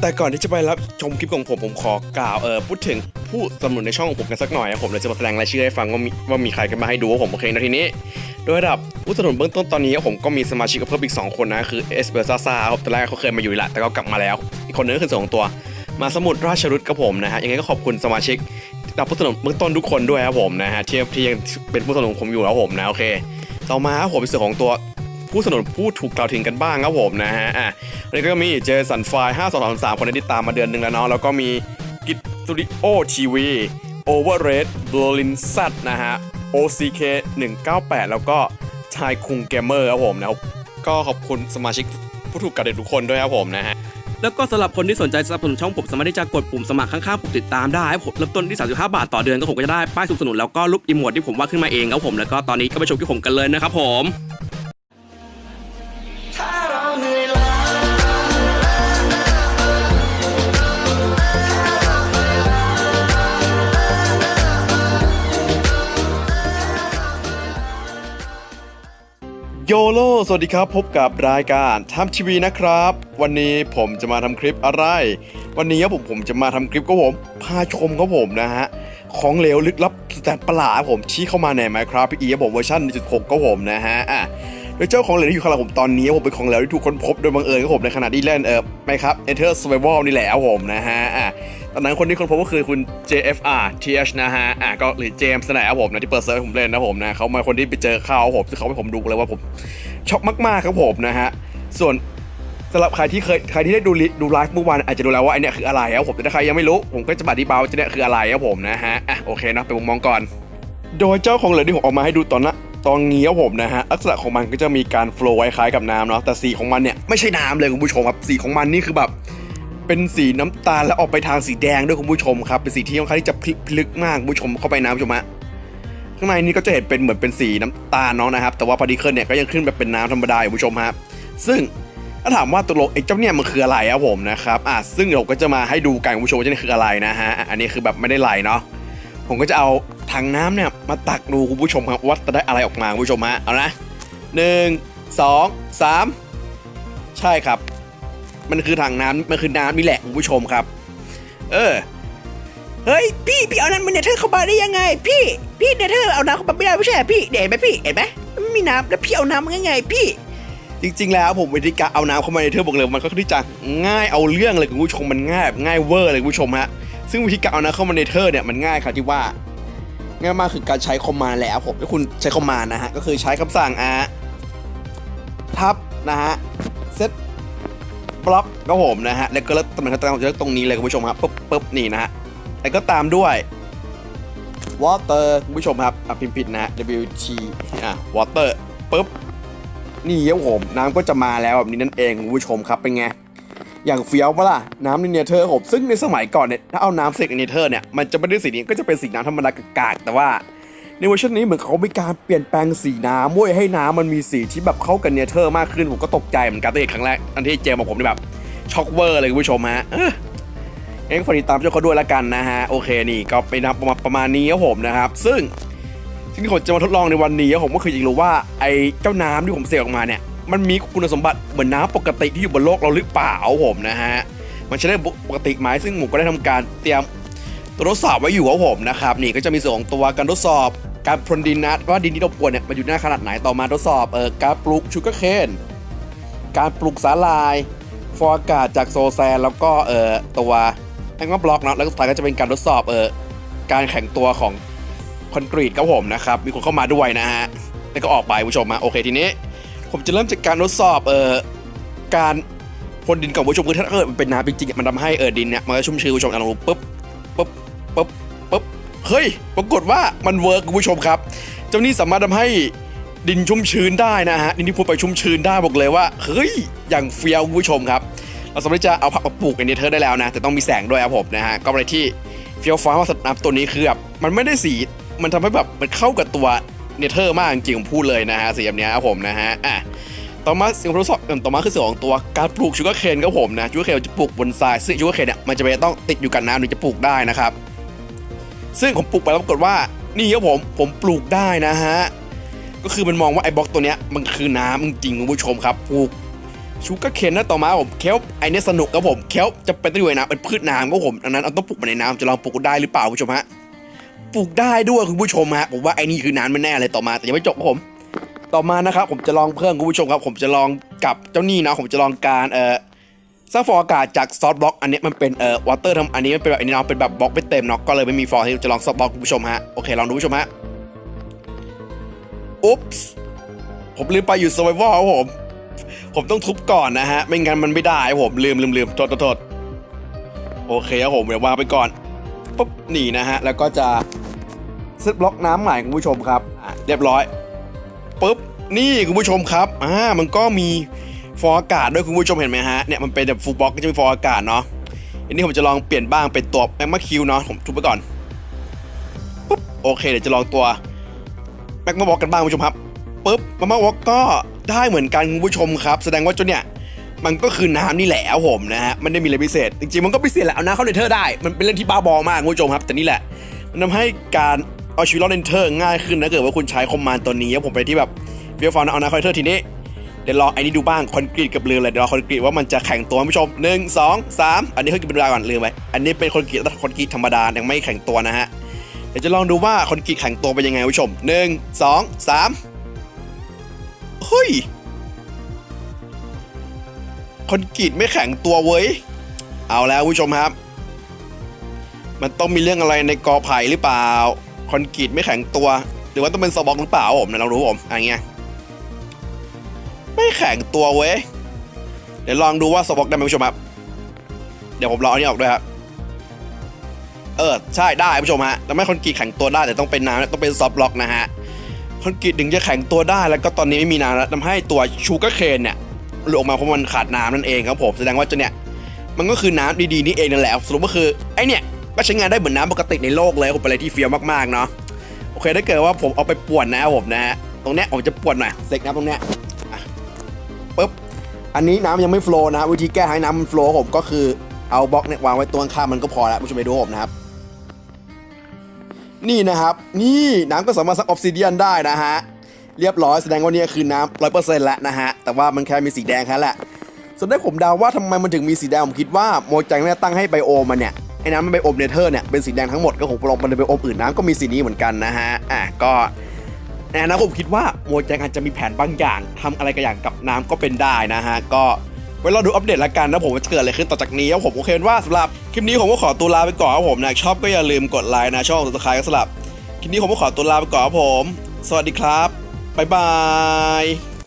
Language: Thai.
แต่ก่อนที่จะไปรับชมคลิปของผมผมขอกล่าวเออพูดถึงผู้สนับสนุนในช่องของผมกันสักหน่อยนะผมเลยจะมาแสดงรายชื่อให้ฟังว่ามีว่ามีใครกันมาให้ดูว่าผมโอเคนะทีนี้ โดยระดับผู้สนับสนุนเบื้องต้นตอนนี้ผมก็มีสมาชิกเพิ่มอีก 2 คนนะคือเอสเปอร์ซาซาครับตอนแรกเขาเคยมาอยู่แหละแต่ก็กลับมาแล้ว อีกคนนึงก็คือสองตัว มาสมุทราชรุตกับผมนะฮะยังไงก็ขอบคุณสมาชิกดับผู้สนับสนุนเบื้องต้นทุกคนด้วยครับผมนะฮะที่ที่ยังเป็นผู้สนับสนุนผมอยู่แล้วผมนะโอเค ต่อมาผมเป็นส่วนของตัวผู้สนับสนุนผู้ถูกกล่าวถึงกันบ้างครับผมนะฮะอะ นนี้ก็มีเจสันไฟห้าสองสามสามคนนี้ติดตามมาเดือนหนึ่งแล้วเนาะแล้วก็มีกิตสตูดิโอทีวีโอเวอร์เรดบอร์ลินซัตนะฮะ OCK 198 แล้วก็ชายคุงเกมเมอร์ครับผมนะก็ขอบคุณสมาชิกผู้ถูกกล่าวถึงทุกคนด้วยครับผมนะฮะแล้วก็สำหรับคนที่สนใจสนับสนุนช่องผมสามารถที่จะกดปุ่มสมัครข้างๆปุ่มติดตามได้ผมเริ่มต้นที่ 35 บาทต่อเดือนก็ผมก็จะได้ป้ายสนับสนุนแล้วก็รูปอีโมดที่ผมวาดขึ้นมาเองครับผมแล้วก็ตอนนี้ก็ไปชมที่ผมกันเลยนะครับผม โยโลสวัสดีครับ พบกับรายการทำทีวีนะครับ วันนี้ผมจะมาทำคลิปอะไร วันนี้ครับผมผมจะมาทำคลิปก็ผมพาชมครับผมนะฮะ ของเหลวลึกลับสแตนประหลาดผมชี้เข้ามาใน Minecraft PE ครับผมเวอร์ชัน1.6ก็ผมนะฮะอะ โดยเจ้าของเหลวที่อยู่ข้างหลังผมตอนนี้ผมเป็นของเหลวที่ถูกค้นพบโดยบังเอิญครับผมในขณะที่เล่นเออไม่ครับ Enter Survival นี่แหละผมนะฮะอะตอนนั้นคนที่ค้นพบก็คือคุณ JFR TH นะฮะอะก็หรือเจมส์นั่นแหละครับผมนะที่เปิดเซิร์ฟผมเล่นนะผมนะเขามาคนที่ไปเจอเข้าครับผมซึ่งเขาให้ผมดูเลยว่าผมช็อกมากๆครับผมนะฮะส่วนสำหรับใครที่เคยใครที่ได้ดูดูไลฟ์เมื่อวานอาจจะรู้แล้วว่าไอเนี้ยคืออะไรครับผมแต่ถ้าใครยังไม่รู้ผมก็จะมาอธิบายว่าเนี้ยคืออะไรครับผมนะฮะอะโอเคนะไปมุมมองก่อน โดยเจ้าของเหลือที่ผมออกมาให้ดูตอนนะ ตอนนี้ครับผมนะฮะลักษณะของมันก็จะมีการโฟล์ไว้คล้ายกับน้ำเนาะแต่สีของมันเนี่ยไม่ใช่น้ำเลยคุณผู้ชมครับสีของมันนี่คือแบบเป็นสีน้ำตาลแล้วออกไปทางสีแดงด้วยคุณผู้ชมครับเป็นสีที่ค่อนข้างที่จะพลิกพลึกมากคุณผู้ชมเข้าไปน้ำคุณผู้ชมฮะข้างในนี้ก็จะเห็นเป็นเหมือนเป็นสีน้ำตาลเนาะนะครับแต่ว่าพาร์ติเคิลเนี่ยก็ยังขึ้นแบบเป็นน้ำธรรมดาอยู่คุณผู้ชมครับซึ่งถ้าถามว่าตัวโลกไอ้เจ้าเนี่ยมันคืออะไรครับผมนะครับอะซึ่งเราก็จะมาให้ดูกันคุณผู้ชมว่าเจ้าเนี่ยคืออะไรนะฮะอันนี้คือแบบไม่ได้ไหลเนาะผมก็จะเอา ถังน้ำเนี่ยมาตักดูคุณผู้ชมครับว่าจะได้อะไรออกมาคุณผู้ชมฮะเอานะหนึ่งสองสามใช่ครับ มันคือถังน้ำมันคือน้ำนี่แหละคุณผู้ชมครับ เออเฮ้ยพี่พี่เอาน้ำมันเนเธอร์เข้ามาได้ยังไง พี่ พี่เนเธอร์เอาน้ำเข้ามาไม่ได้ไม่ใช่พี่เดี๋ยวเห็นไหมพี่เห็นไหมมันมีน้ำแล้วพี่เอาน้ำมาไงพี่ จริง ๆ แล้วผมวิธีการเอาน้ำเข้ามาในเธอบอกเลยมันก็ที่จะง่ายเอาเรื่องเลยคุณผู้ชมมันง่ายแบบง่ายเวอร์เลยคุณผู้ชมฮะซึ่งวิธีการเอาน้ำเข้ามาในเธอเนี่ยมันง่ายครับที่ว่า ง่ายมากคือการใช้คอมมานด์แหละครับผมถ้าคุณใช้คอมมานด์นะฮะก็คือใช้คำสั่งอะทับนะฮะเซตบล็อกก็ผมนะฮะแล้วก็เลือกตำแหน่งตรงตรงนี้เลยคุณผู้ชมครับปุ๊บปุ๊บนี่นะฮะแล้วก็ตามด้วย water คุณผู้ชมครับอะพิมพ์ผิดนะ WT อะ water ปุ๊บนี่ครับผมน้ำก็จะมาแล้วแบบนี้นั่นเองคุณผู้ชมครับเป็นไง อย่างเฟี้ยวปะล่ะ น้ำในเนเธอร์ผมซึ่งในสมัยก่อนเนี่ยถ้าเอาน้ำเสกในเนเธอร์เนี่ยมันจะไม่ได้สีนี้ก็จะเป็นสีน้ำธรรมดากากๆแต่ว่าในเวอร์ชันนี้เหมือนเขามีการเปลี่ยนแปลงสีน้ำเว้ยให้น้ำมันมีสีที่แบบเข้ากับเนเธอร์มากขึ้นผมก็ตกใจเหมือนกันตั้งแต่ครั้งแรกอันที่เจมบอกผมนี่แบบช็อกเวอร์เลยคุณผู้ชมฮะเออเองฝากติดตามเจ้าเขาด้วยละกันนะฮะโอเคนี่ก็ไปนับประมาณประมาณนี้ครับผมนะครับ ซึ่งสิ่งที่ผมจะมาทดลองในวันนี้ผมก็คืออยากรู้ว่าไอ้เจ้าน้ำที่ผมเสกออกมาเนี่ย มันมีคุณสมบัติเหมือนน้ำปกติที่อยู่บนโลกเราหรือเปล่าผมนะฮะมันใช้ได้ปกติไหมซึ่งผมก็ได้ทำการเตรียมตัวทดสอบไว้อยู่ครับผมนะครับนี่ก็จะมีส่วนของตัวการทดสอบการพรนดินนะว่าดินที่เราปวนเนี่ยมันอยู่หน้าขนาดไหนต่อมาทดสอบเออการปลูกชูการ์เคนการปลูกสาลายฟอร์อากาศจากโซแซนแล้วก็เอ่อตัวแองเกิลบล็อกเนาะแล้วก็สุดท้ายก็จะเป็นการทดสอบเอ่อการแข็งตัวของคอนกรีตครับผมนะครับมีคนเข้ามาด้วยนะฮะแล้วก็ออกไปผู้ชมมาโอเคทีนี้ ผมจะเริ่มจากการทดสอบเอ่อการพ่นดินกับคุณผู้ชมคือถ้าเกิดมันเป็นน้ำจริงๆมันทำให้เออดินเนี่ยมันก็ชุ่มชื้นผู้ชมลองดูปุ๊บปุ๊บปุ๊บปุ๊บเฮ้ยปรากฏว่ามันเวิร์กคุณผู้ชมครับ เจ้านี่สามารถทำให้ดินชุ่มชื้นได้นะฮะดินที่พูดไปชุ่มชื้นได้บอกเลยว่าเฮ้ยอย่างเฟี้ยวคุณผู้ชมครับ เราสามารถจะเอาผักมาปลูกในเนเธอร์ได้แล้วนะ แต่ต้องมีแสงด้วยครับผมนะฮะก็อะไรที่เฟี้ยวฟ้าวมาสำหรับน้ำตัวนี้คือแบบมันไม่ได้สีมันทำให้แบบมันเข้ากับตัว เนเธอร์มากจริงๆผมพูดเลยนะฮะสีแบบนี้ครับผมนะฮะอะต่อมาสิ่งทดสอบต่อมาคือส่วนของตัวการปลูกชูการ์เคนครับผมนะชูการ์เคนจะปลูกบนทรายซึ่งชูการ์เคนเนี่ยมันจะไปต้องติดอยู่กับน้ำถึงจะปลูกได้นะครับ ซึ่งผมปลูกไปแล้วปรากฏว่านี่ครับผมผมปลูกได้นะฮะก็คือมันมองว่าไอ้บล็อกตัวเนี้ยมันคือน้ำจริงคุณผู้ชมครับปลูกชูการ์เคนนะต่อมาครับผมเคลปไอเนี้ยสนุกครับผมเคลปจะเป็นต้นอยู่ในน้ำเป็นพืชน้ำครับผมดังนั้นเราต้องปลูกมันในน้ำจะลองปลูกได้หรือเปล่าคุณผู้ชมฮะ ปลูกได้ด้วยคุณผู้ชมฮะผมว่าไอ้นี่คือน้ำมันแน่เลยต่อมาแต่ยังไม่จบครับผม ต่อมานะครับผมจะลองเพิ่มคุณผู้ชมครับ ผมจะลองกับเจ้านี่นะผมจะลองการเอ่อสร้างฟองอากาศจากซอฟบล็อกอันนี้มันเป็นเอ่อวอเตอร์ทำอันนี้มันเป็นแบบอันนี้เนาะเป็นแบบบล็อกไม่เต็มเนาะก็เลยไม่มีฟองที่จะลองซอฟบล็อกคุณผู้ชมฮะโอเคลองดูผู้ชมฮะอุ๊ปส์ผมลืมไปอยู่ survival ครับผม ผมต้องทุบก่อนนะฮะ ไม่งั้นมันไม่ได้ผมลืมลืมลืมโทษโทษโทษโอเคครับผมเดี๋ยววางไปก่อน ปุ๊บนี่นะฮะแล้วก็จะซตบล็อกน้ำใหม่คุณผู้ชมครับอะเรียบร้อยปุ๊บนี่คุณผู้ชมครับอ่ามันก็มีฟออากาศด้วยคุณผู้ชมเห็นไหมฮะเนี่ยมันเป็นแบบฟูบล็อกก็จะมีฟออากาศเนาะอันนี้ผมจะลองเปลี่ยนบ้างเป็นตัวแมกมาคิวเนาะผมทุบไปก่อนปุ๊บโอเคเดี๋ยวจะลองตัวแมกมาบล็อกกันบ้างคุณผู้ชมครับปุ๊บแมาม่าวอกก็ได้เหมือนกันคุณผู้ชมครับ แสดงว่าจ้าเนี่ย มันก็คือน้ำนี่แหละครับผมนะฮะมันได้มีอะไรพิเศษ จริงๆมันก็พิเศษแหละเอาน้ำเข้าเนเธอร์ได้ มันเป็นเรื่องที่บ้าบอมากคุณผู้ชมครับ แต่นี่แหละ มันทำให้การเอาชีวิตรอดเนเธอร์ง่ายขึ้นนะเกิดว่าคุณใช้คอมมานด์ตัวนี้ผมไปที่แบบเบียฟอนเอาน้ำเข้าเนเธอร์ทีนี้เดี๋ยวรอไอ้นี่ดูบ้างคอนกรีตกับเรือเลยเดี๋ยวรอคอนกรีตว่ามันจะแข็งตัวผู้ชมหนึ่งสองสามอันนี้เขากินเป็นเวลาก่อนลืมไปอันนี้เป็นคอนกรีตคอนกรีตธรรมดายังไม่แข็งตัวนะฮะเดี๋ยวจะลองดูว่าคอนกรีตแข็งตัวเป็นยังไงผู้ชมหนึ่งสองสามเฮ้ย คอนกรีตไม่แข็งตัวเว้ย เอาแล้วผู้ชมครับ มันต้องมีเรื่องอะไรในกอไผ่หรือเปล่า คอนกรีตไม่แข็งตัว หรือว่าต้องเป็นสบ็อกหรือเปล่าผมนะเรารู้ผมอะไรเงี้ยไม่แข็งตัวเว้ย เดี๋ยวลองดูว่าสบ็อกได้ไหมผู้ชมครับ เดี๋ยวผมลองอันนี้ออกด้วยครับ เออใช่ได้ผู้ชมฮะแต่ไม่คอนกรีตแข็งตัวได้แต่ต้องเป็นน้ำต้องเป็นซอฟต์ล็อกนะฮะคอนกรีตถึงจะแข็งตัวได้แล้วก็ตอนนี้ไม่มีน้ำแล้วทำให้ตัวชูการ์เคนเนี่ย หลุดออกมาเพราะมันขาดน้ำนั่นเองครับผมแสดงว่าเจะเนี่ยมันก็คือน้ำดีๆนี่เองนั่นแหละสรุปก็คือไอเนี่ยก็ใช้งานได้เหมือนน้ำปกติในโลกเลยผมเป็นอะไรที่เฟี้ยวมากๆเนาะโอเคถ้าเกิดว่าผมเอาไปป่วนนะครับผมนะฮะตรงเนี้ยผมจะป่วนหน่อยเซ็กน้ำตรงเนี้ยปุ๊บอันนี้น้ำยังไม่โฟล์นะวิธีแก้ให้น้ำมันโฟล์ผมก็คือเอาบล็อกเนี่ยวางไว้ตัวข้างๆมันก็พอแล้วผู้ชมไปดูผมนะครับ นี่นะครับ นี่น้ำก็สามารถซักออฟซิเดียนได้นะฮะ เรียบร้อยแสดงว่านี่คือน้ำร้อยเปอร์เซ็นต์แล้วนะฮะ แต่ว่ามันแค่มีสีแดงแค่แหละ ส่วนได้ผมเดาว่าทำไมมันถึงมีสีแดงผมคิดว่าโมจังเนี่ยตั้งให้ไบโอมมันเนี่ยไอ้น้ำมันไบโอมเนเธอร์เนี่ยเป็นสีแดงทั้งหมดก็คงปลองมันไบโอมอื่นน้ำก็มีสีนี้เหมือนกันนะฮะอะก็ในอนาคตผมคิดว่าโมจังอาจจะมีแผนบางอย่างทำอะไรกันอย่างกับน้ำก็เป็นได้นะฮะก็ไว้เราดูอัปเดตละกันนะผมว่าจะเกิดอะไรขึ้นต่อจากนี้ครับผมโอเคว่าสำหรับคลิปนี้ผมก็ขอตัวลาไปก่อนครับผมนะชอบก็อย่าลืมกดไลค์นะช่องสุดท้ายก็สำหรับคลิปนี้ผมก็ขอตัวลาไปก่อนครับผม สวัสดีครับ バイバーイ